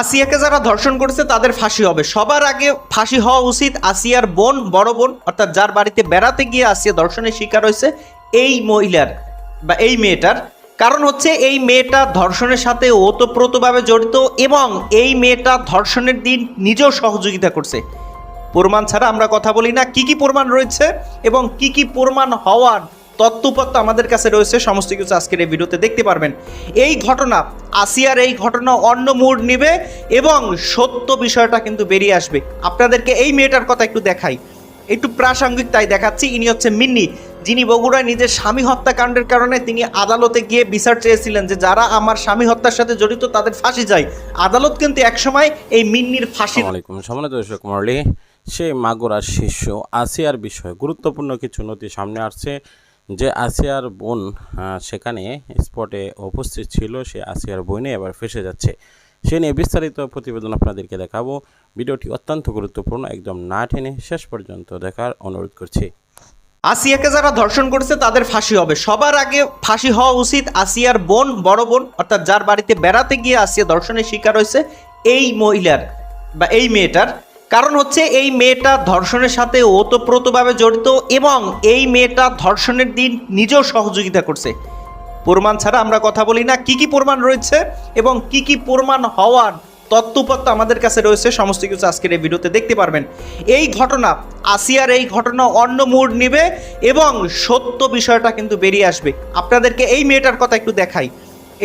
আসিয়াকে যারা ধর্ষণ করেছে, তাদের ফাঁসি হবে। সবার আগে ফাঁসি হওয়া উচিত আসিয়ার বোন, বড় বোন, অর্থাৎ যার বাড়িতে বেড়াতে গিয়ে আসিয়া ধর্ষণের শিকার হয়েছে এই মহিলার বা এই মেয়েটার। কারণ হচ্ছে এই মেয়েটা ধর্ষণের সাথে ওতপ্রোতভাবে জড়িত এবং এই মেয়েটা ধর্ষণের দিন নিজেও সহযোগিতা করছে। প্রমাণ ছাড়া আমরা কথা বলি না। কি কি প্রমাণ রয়েছে এবং কি কি প্রমাণ হওয়ার তত্ত্বপত্র আমাদের কাছে রয়েছে, সমস্ত কিছু আজকের এই ভিডিওতে দেখতে পারবেন। এই ঘটনা, আসিয়ার এই ঘটনা অন্য মোড় নিবে এবং সত্য বিষয়টা কিন্তু বেরিয়ে আসবে। আপনাদেরকে এই মেয়েটার কথা একটু দেখাই। একটু প্রাসঙ্গিক তাই দেখাচ্ছি, ইনি হচ্ছে মিন্নি। যিনি বগুড়ায় নিজের স্বামী হত্যাকাণ্ডের কারণে তিনি আদালতে গিয়ে বিচার চেয়েছিলেন যে যারা আমার স্বামী হত্যার সাথে জড়িত তাদের ফাঁসি যায় আদালত কিন্তু একসময় এই মিন্নির ফাঁসি সেই মাগুরার শিষ্য আসিয়ার বিষয়ে গুরুত্বপূর্ণ কিছু নথি সামনে আসছে। যে আসিয়ার বোন সেখানে স্পটে উপস্থিত ছিল, সে আসিয়ার বোনে এবার ফেসে যাচ্ছে। সে নিয়ে বিস্তারিত প্রতিবেদন আপনাদেরকে দেখাবো। ভিডিওটি অত্যন্ত গুরুত্বপূর্ণ, একদম না টেনে শেষ পর্যন্ত দেখার অনুরোধ করছি। আসিয়াকে যারা ধর্ষণ করেছে, তাদের ফাঁসি হবে। সবার আগে ফাঁসি হওয়া উচিত আসিয়ার বোন, বড় বোন, অর্থাৎ যার বাড়িতে বেড়াতে গিয়ে আসিয়া ধর্ষণের শিকার হয়েছে, এই মহিলার বা এই মেয়েটার। কারণ হচ্ছে এই মেয়েটা ধর্ষণের সাথে ওতপ্রোতভাবে জড়িত এবং এই মেয়েটা ধর্ষণের দিন নিজেও সহযোগিতা করছে। প্রমাণ ছাড়া আমরা কথা বলি না। কি কি প্রমাণ রয়েছে এবং কি কি প্রমাণ হওয়ার তত্ত্বপত্র আমাদের কাছে রয়েছে। সমস্ত কিছু আজকের এই ভিডিওতে দেখতে পারবেন। এই ঘটনা, আসিয়ার এই ঘটনা অন্য মোড় নেবে এবং সত্য বিষয়টা কিন্তু বেরিয়ে আসবে। আপনাদেরকে এই মেয়েটার কথা একটু দেখাই।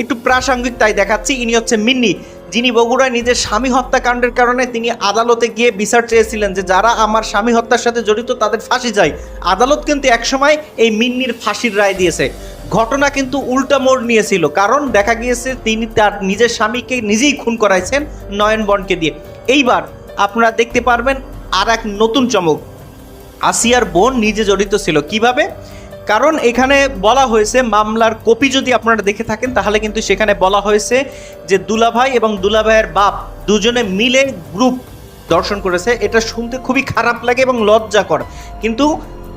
একটু প্রাসঙ্গিক তাই দেখাচ্ছি। ইনি হচ্ছে মিন্নি, যিনি বগুড়ায় নিজের স্বামী হত্যাকাণ্ডের কারণে তিনি আদালতে গিয়ে বিচার চেয়েছিলেন যে যারা আমার স্বামী হত্যার সাথে জড়িত তাদের ফাঁসি যায় আদালত কিন্তু একসময় এই মিন্নির ফাঁসির রায় দিয়েছে। ঘটনা কিন্তু উল্টা মোড় নিয়েছিল, কারণ দেখা গিয়েছে তিনি তার নিজের স্বামীকে নিজেই খুন করাইছেন নয়নবনকে দিয়ে। এইবার আপনারা দেখতে পারবেন আর এক নতুন চমক। আসিয়ার বোন নিজে জড়িত ছিল। কীভাবে? কারণ এখানে বলা হয়েছে মামলার কপি যদি আপনারা দেখে থাকেন, তাহলে কিন্তু সেখানে বলা হয়েছে যে দুলাভাই এবং দুলাভাইয়ের বাপ দুজনে মিলে গ্রুপ দর্শন করেছে। এটা শুনতে খুবই খারাপ লাগে এবং লজ্জাকর। কিন্তু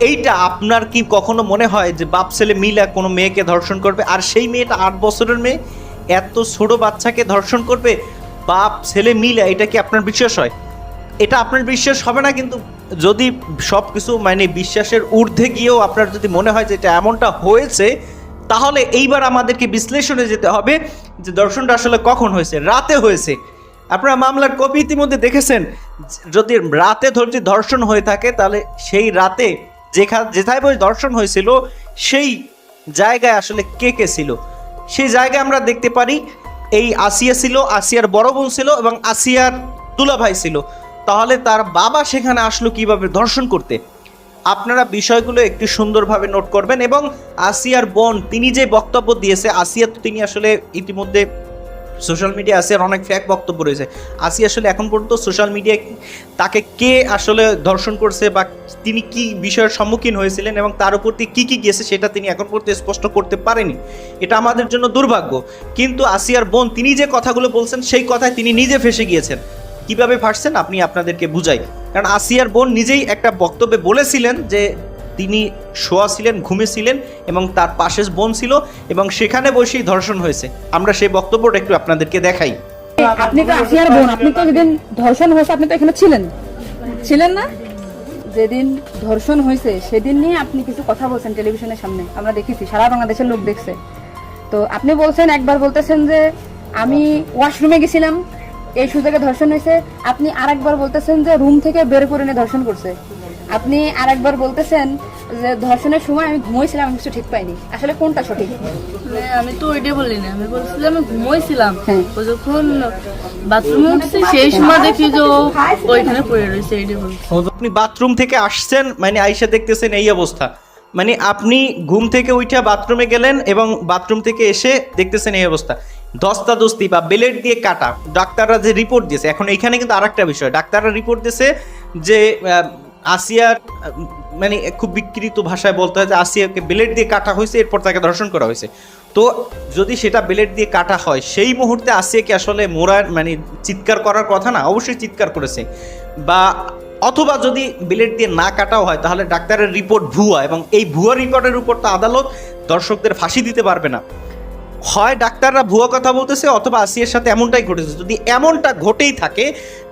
এইটা আপনার কি কখনো মনে হয় যে বাপ ছেলে মিলে কোনো মেয়েকে ধর্ষণ করবে? আর সেই মেয়েটা আট বছরের মেয়ে, এত ছোট বাচ্চাকে ধর্ষণ করবে? বাপ ছেলে মিলে, এটা কি আপনার বিশ্বাস হয়? এটা আপনার বিশ্বাস হবে না, কিন্তু যদি সব কিছু মানে বিশ্বাসের ঊর্ধ্বে গিয়েও আপনার যদি মনে হয় যে এটা এমনটা হয়েছে, তাহলে এইবার আমাদেরকে বিশ্লেষণে যেতে হবে যে দর্শনটা আসলে কখন হয়েছে, রাতে হয়েছে। আপনারা মামলার কপি ইতিমধ্যে দেখেছেন, যদি রাতে ধরছি ধর্ষণ হয়ে থাকে, তাহলে সেই রাতে যেখানে যেথায় বই দর্শন হয়েছিল, সেই জায়গায় আসলে কে কে ছিল? সেই জায়গায় আমরা দেখতে পারি, এই আসিয়া ছিল, আসিয়ার বড় বোন ছিল এবং আসিয়ার দুলাভাই ছিল। তাহলে তার বাবা সেখানে আসলো কীভাবে ধর্ষণ করতে? আপনারা বিষয়গুলো একটু সুন্দরভাবে নোট করবেন এবং আসিয়ার বোন, তিনি যে বক্তব্য দিয়েছে, আসিয়া তো তিনি আসলে ইতিমধ্যে সোশ্যাল মিডিয়া আসিয়ার অনেক ফ্যাক বক্তব্য রয়েছে। আসিয়া আসলে এখন পর্যন্ত সোশ্যাল মিডিয়ায় তাকে কে আসলে ধর্ষণ করছে বা তিনি কি বিষয়ের সম্মুখীন হয়েছিলেন এবং তার উপর দিয়ে কী কী গিয়েছে সেটা তিনি এখন পর্যন্ত স্পষ্ট করতে পারেনি। এটা আমাদের জন্য দুর্ভাগ্য। কিন্তু আসিয়ার বোন, তিনি যে কথাগুলো বলছেন, সেই কথায় তিনি নিজে ফেসে গিয়েছেন। কীভাবে ফাঁসছেন আপনি আপনাদেরকে বুঝাই। কারণ আসিয়ার বোন নিজেই একটা বক্তব্যে বলেছিলেন যে তিনি শোয়া ছিলেন, ঘুমেছিলেন এবং তার পাশে বোন ছিল এবং সেখানে বসেই ধর্ষণ হয়েছে। আমরা সেই বক্তব্যটা একটু আপনাদেরকে দেখাই। আপনি তো আসিয়ার বোন, আপনি তো যেদিন ধর্ষণ হয়েছে, আপনি তো এখানে ছিলেন। ছিলেন না? যেদিন ধর্ষণ হয়েছে, সেদিন নিয়ে আপনি কিছু কথা বলছেন টেলিভিশনের সামনে। আমরা দেখেছি, সারা বাংলাদেশের লোক দেখছে। তো আপনি বলছেন, একবার বলতেছেন যে আমি ওয়াশরুমে গেছিলাম এই সুযোগে ধর্ষণ হয়েছে। আপনি আরেকবার বলতেছেন যে রুম থেকে বের করে নিয়ে ধর্ষণ করছে। আপনি আরেকবার বলতেছেন যে ধর্ষণের সময় আমি ঘুমোইছিলাম আমি কিছু ঠিক পাইনি। আসলে কোনটা সঠিক? মানে আমি তো ওইটাই বলি না। আমি বলছিলাম আমি ঘুমোইছিলাম। হ্যাঁ। ও যখন বাথরুমে উঠছি সেই সময় দেখি যে ওইখানে পড়ে রয়েছে এইটাই বলছি। আপনি বাথরুম থেকে আসছেন মানে আইসা দেখতেছেন এই অবস্থা। মানে আপনি ঘুম থেকে উঠে বাথরুমে গেলেন এবং বাথরুম থেকে এসে দেখতেছেন এই অবস্থা। দস্তা দস্তি বা বেলেট দিয়ে কাটা। ডাক্তাররা যে রিপোর্ট দিয়েছে, এখন এখানে কিন্তু আরেকটা বিষয়। ডাক্তাররা রিপোর্ট দিয়েছে যে আসিয়ার মানে খুব বিকৃত ভাষায় বলতে হয় যে আসিয়াকে বেলেট দিয়ে কাটা হয়েছে, এরপর তাকে ধর্ষণ করা হয়েছে। তো যদি সেটা বেলেট দিয়ে কাটা হয়, সেই মুহূর্তে আসিয়াকে আসলে মোরার মানে চিৎকার করার কথা না, অবশ্যই চিৎকার করেছে। বা অথবা যদি বিলেট দিয়ে না কাটাও হয়, তাহলে ডাক্তারের রিপোর্ট ভুয়া এবং এই ভুয়া রিপোর্টের উপর তো আদালত দর্শকদের ফাঁসি দিতে পারবে না। হয় ডাক্তাররা ভুয়া কথা বলতেছে অথবা আসিয়ার সাথে এমনটাই ঘটেছে। যদি এমনটা ঘটেই থাকে,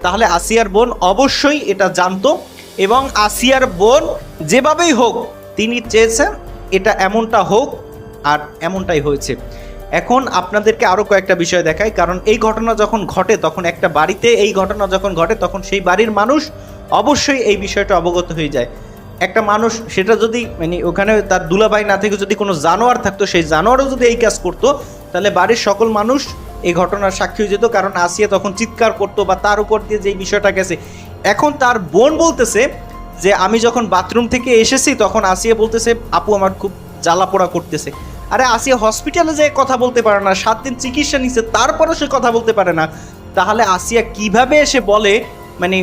তাহলে আসিয়ার বোন অবশ্যই এটা জানতো এবং আসিয়ার বোন যেভাবেই হোক তিনি চেয়েছেন এটা এমনটা হোক আর এমনটাই হয়েছে। এখন আপনাদেরকে আরও কয়েকটা বিষয় দেখাই, কারণ এই ঘটনা যখন ঘটে, তখন একটা বাড়িতে এই ঘটনা যখন ঘটে, তখন সেই বাড়ির মানুষ অবশ্যই এই বিষয়টা অবগত হয়ে যায়। একটা মানুষ, সেটা যদি মানে ওখানে তার দুলাভাই না থেকে যদি কোনো জানোয়ার থাকতো, সেই জানোয়ারও যদি এই কাজ করতো, তাহলে বাড়ির সকল মানুষ এই ঘটনার সাক্ষী হয়ে যেত। কারণ আসিয়া তখন চিৎকার করতো বা তার উপর দিয়ে যেই বিষয়টা গেছে। এখন তার বোন বলতেছে যে, আমি যখন বাথরুম থেকে এসেছি, তখন আসিয়া বলতেছে, আপু, আমার খুব জ্বালা পোড়া করতেছে। আরে, আসিয়া হসপিটালে যে কথা বলতে পারে না, সাত দিন চিকিৎসা নিচ্ছে তারপরও সে কথা বলতে পারে না। তাহলে আসিয়া কীভাবে এসে বলে মানে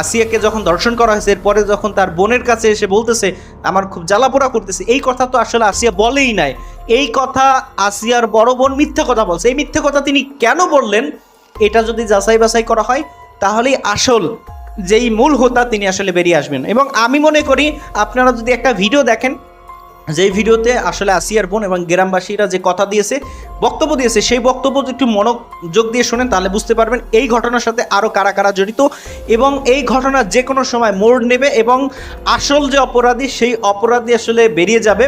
আসিয়াকে যখন দর্শন করা হয়েছে, এরপরে যখন তার বোনের কাছে এসে বলতেছে, আমার খুব জ্বালাপোড়া করতেছে, এই কথা তো আসলে আসিয়া বলেই নাই। এই কথা আসিয়ার বড় বোন মিথ্যে কথা বলছে। এই মিথ্যে কথা তিনি কেন বললেন, এটা যদি যাচাই বাছাই করা হয়, তাহলেই আসল যেই মূল হোতা তিনি আসলে বেরিয়ে আসবেন। এবং আমি মনে করি, আপনারা যদি একটা ভিডিও দেখেন যেই ভিডিওতে আসলে আসিয়ার বোন এবং গ্রামবাসীরা যে কথা দিয়েছে, বক্তব্য দিয়েছে, সেই বক্তব্য একটু মনোযোগ দিয়ে শোনেন, তাহলে বুঝতে পারবেন এই ঘটনার সাথে আরও কারা কারা জড়িত এবং এই ঘটনা যে কোনো সময় মোড় নেবে এবং আসল যে অপরাধী, সেই অপরাধী আসলে বেরিয়ে যাবে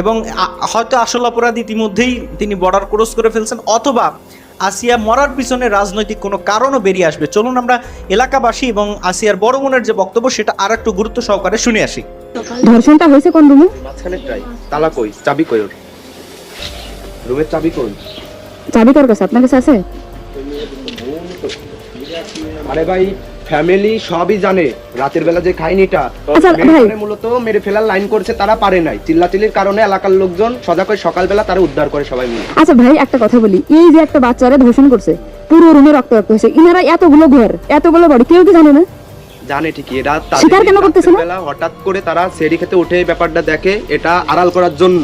এবং হয়তো আসল অপরাধী ইতিমধ্যেই তিনি বর্ডার ক্রস করে ফেলছেন অথবা আসিয়া মরার পিছনে রাজনৈতিক কোনো কারণও বেরিয়ে আসবে। চলুন আমরা এলাকাবাসী এবং আসিয়ার বড় বোনের যে বক্তব্য, সেটা আর একটু গুরুত্ব সহকারে শুনে আসি। ধর্ষণটা হয়েছে কোন রুমে? মাঝখানে ট্রাই তালা কই? চাবি কই ওর? রুমের চাবি কই চাবি কার কাছে? আপনার কাছে আছে? আরে ভাই ফ্যামিলি সবই জানে। রাতের বেলা যে খাইনিটা মূলত মেরে ফেলার লাইন করছে তারা পারে নাই। চিল্লাচিল্লির কারণে এলাকার লোকজন সজাগ হয়ে সকালবেলা তারা উদ্ধার করে সবাই মিলে। আচ্ছা ভাই একটা কথা বলি। এই যে একটা বাচ্চারা ধর্ষণ করছে পুরো রুমে রক্ত রক্ত হয়েছে। ইনারা এতগুলো ঘর এতগুলো বাড়ি কেউ কি জানে না? জানে ঠিকই তাদের স্বীকার কেন করতেছে না? বেলা হঠাৎ করে তারা সেরি খেতে উঠে ব্যাপারটা দেখে এটা আড়াল করার জন্য।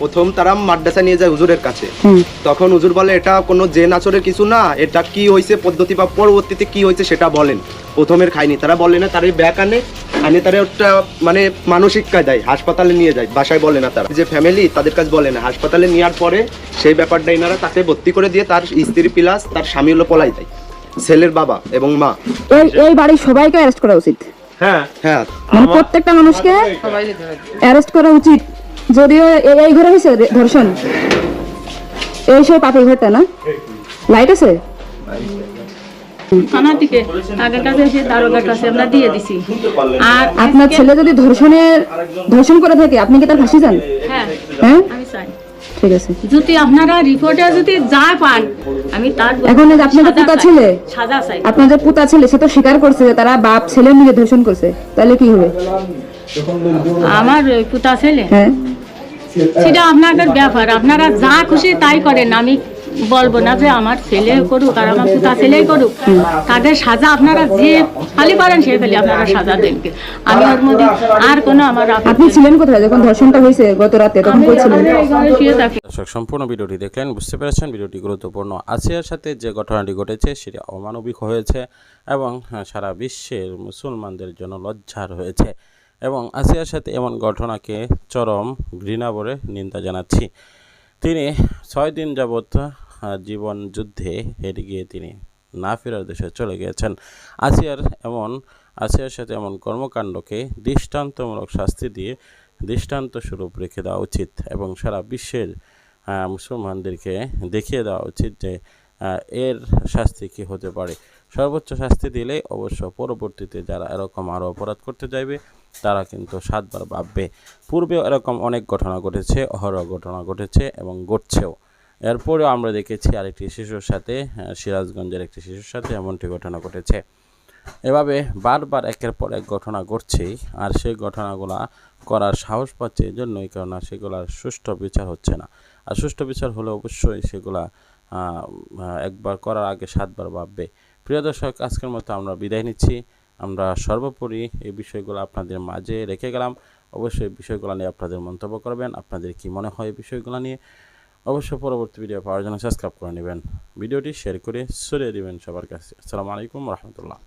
প্রথম তারা মাদ্রাসা নিয়ে যায় হুজুরের কাছে। তখন হুজুর বলে এটা কোনো যে নাচরের কিছু না এটা কি হয়েছে পদ্ধতি বা পরবর্তীতে কি হয়েছে সেটা বলেন। প্রথমের খায়নি তারা বলে না তার এই ব্যাক আনে আনে তারা ওটা মানে মানসিক কায় দেয় হাসপাতালে নিয়ে যায়। বাসায় বলে না তারা। যে ফ্যামিলি তাদের কাছে বলে না। হাসপাতালে নেওয়ার পরে সেই ব্যাপারটা এনারা তাকে ভর্তি করে দিয়ে তার স্ত্রী প্লাস তার স্বামী হলো পলাই দেয়। ছেলের বাবা এবং মা। এই এই বাড়ির সবাইকে অ্যারেস্ট করা উচিত। হ্যাঁ। হ্যাঁ। মানে প্রত্যেকটা মানুষকে অ্যারেস্ট করা উচিত। যদিও এই এই ঘরে হয়েছে ধর্ষণ। এই সেই পাপের ঘরটা না? লাইট আছে? থানা থেকে আগের কাছে এসে দারোগার কাছে আমরা দিয়ে দিছি। আর আপনার ছেলে যদি ধর্ষণের ধর্ষণ করে থাকে আপনি কি তার ফাঁসি যান হ্যাঁ। হ্যাঁ? ঠিক আছে। যদি আপনারা রিপোর্টে যদি যা পান আমি তার এখন আপনাদের পুতা। ছেলে? সাজা চাই। আপনার যে পুতা ছেলে সে তো স্বীকার করছে যে তারা বাপ ছেলে মিলে ধর্ষণ করছে। তাহলে কি হবে? আমার পুতা ছেলে? হ্যাঁ। সেটা আপনাদের ব্যাপার। আপনারা যা খুশি তাই করেন। আমি বলব না যে আমার ছেলে করুক আর আমার পুতা ছেলেই করুক। তাদের সাজা আপনারা যে খালি পারেন সে খালি আপনারা সাজা দেন আমি ওর মধ্যে আর কোনো আমার আপত্তি আপনি ছিলেন কোথায়? যখন ধর্ষণটা হয়েছে গত রাতে তখন আমি কই ছিলেন আমি এই ঘরে শুয়ে থাকি। দর্শক সম্পূর্ণ ভিডিওটি দেখলেন বুঝতে পেরেছেন ভিডিওটি গুরুত্বপূর্ণ। আসিয়ার সাথে যে ঘটনাটি ঘটেছে সেটি অমানবিক হয়েছে এবং হ্যাঁ, সারা বিশ্বের মুসলমানদের জন্য লজ্জার হয়েছে। এবং আসিয়ার সাথে এমন ঘটনাকে চরম ঘৃণা বলে নিন্দা জানাচ্ছি। তিনি ছয় দিন যাবৎ আহ, জীবন যুদ্ধে হেরে গিয়ে তিনি না ফেরার দেশে চলে গিয়েছেন। আসিয়ার এমন, আসিয়ার সাথে এমন কর্মকাণ্ডকে দৃষ্টান্তমূলক শাস্তি দিয়ে দৃষ্টান্ত স্বরূপ রেখে দেওয়া উচিত এবং সারা বিশ্বের মুসলমানদেরকে দেখিয়ে দেওয়া উচিত যে এর শাস্তি কী হতে পারে। সর্বোচ্চ শাস্তি দিলে অবশ্য পরবর্তীতে যারা এরকম আরও অপরাধ করতে চাইবে তারা কিন্তু সাতবার ভাববে। পূর্বে এরকম অনেক ঘটনা ঘটেছে, অহরহ ঘটনা ঘটেছে এবং ঘটছেও। এরপরেও আমরা দেখেছি আরেকটি শিশুর সাথে সিরাজগঞ্জের একটি শিশুর সাথে এমনটি ঘটনা ঘটেছে। এভাবে বারবার একের পর এক ঘটনা ঘটছেই, আর সেই ঘটনাগুলা করার সাহস পাচ্ছে এই জন্যই কেননা সেগুলার সুষ্ঠু বিচার হচ্ছে না। আর সুষ্ঠু বিচার হলে অবশ্যই সেগুলা একবার করার আগে সাতবার ভাববে। প্রিয় দর্শক, আজকের মতো আমরা বিদায় নিচ্ছি। আমরা সর্বোপরি এই বিষয়গুলো আপনাদের মাঝে রেখে গেলাম। অবশ্যই বিষয়গুলো নিয়ে আপনাদের মন্তব্য করবেন। আপনাদের কি মনে হয় এই বিষয়গুলো নিয়ে? অবশ্যই পরবর্তী ভিডিও পাওয়ার জন্য সাবস্ক্রাইব করে নেবেন। ভিডিওটি শেয়ার করে সরিয়ে দেবেন সবার কাছে। আসসালামু আলাইকুম রহমতুল্লাহ।